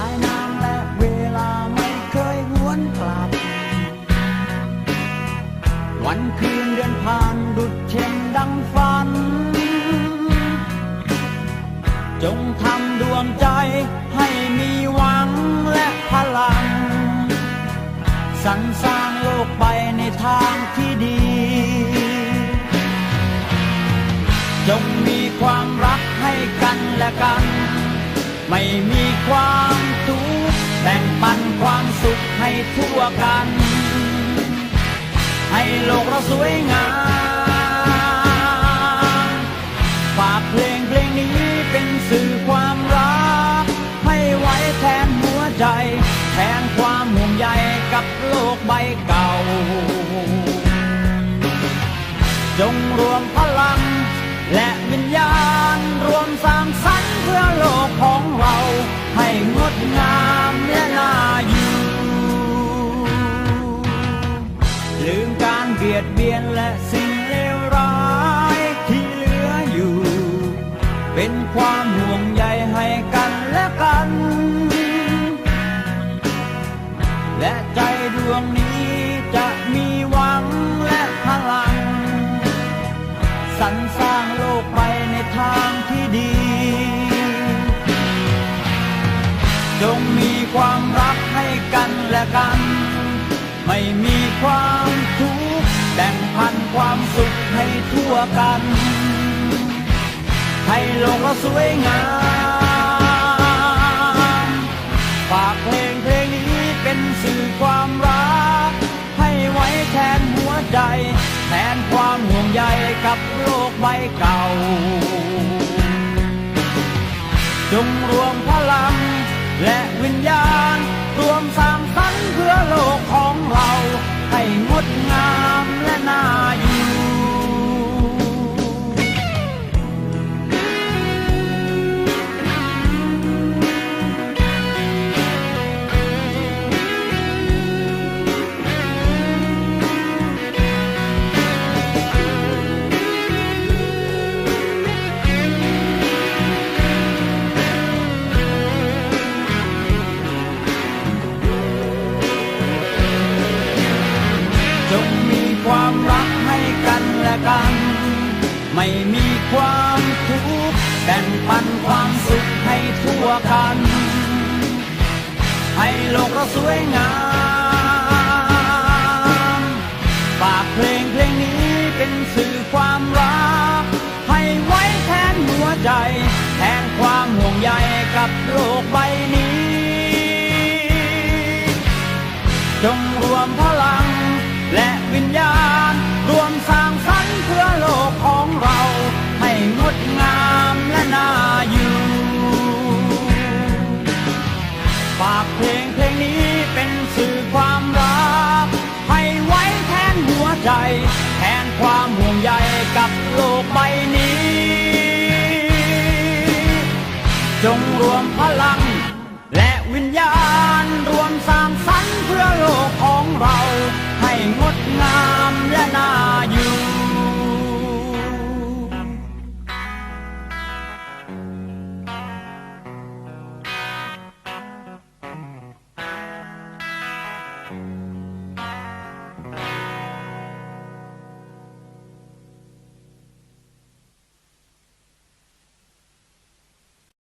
ายน้ำและเวลาไม่เคยหวนกลับ วันคืนเดือนผ่านดุดเช่นดังฝัน จงทำดวงใจให้มีหวังและพลัง สรรสร้างโลกไปในทางที่ดี จงมีความรักให้กันและกัน ไม่มีความทุกข์แบ่งปันความสุขให้ทั่วกัน ให้โลกเราสวยงามฝากเพลงเพลงนี้เป็นสื่อความรัก ให้ไว้แทนหัวใจ แทนความห่วงใยกับโลกใบเก่า จงรวมพลัง และวิญญาณรวมสร้างสรรค์เพื่อโลกของเรา ให้งดงามและน่าอยู่ลืมการเบียดเบียนและสิ่งเลวร้ายที่เหลืออยู่ เป็นความ สรรสร้างโลกไปในทางที่ดี จงมีความรักให้กันและกัน ไม่มีความทุกข์แบ่งพันความสุขให้ทั่วกัน ให้โลกเราสวยงาม ไว้เก่า จงรวมพลังและวิญญาณ รวมสร้างสรรค์เพื่อโลกของเรา ไม่มีความทุกข์แบ่งปันความสุขให้ทั่วกัน ให้โลกเราสวยงาม ใจ แทนความห่วงใยกับโลกใบนี้ จงรวมพ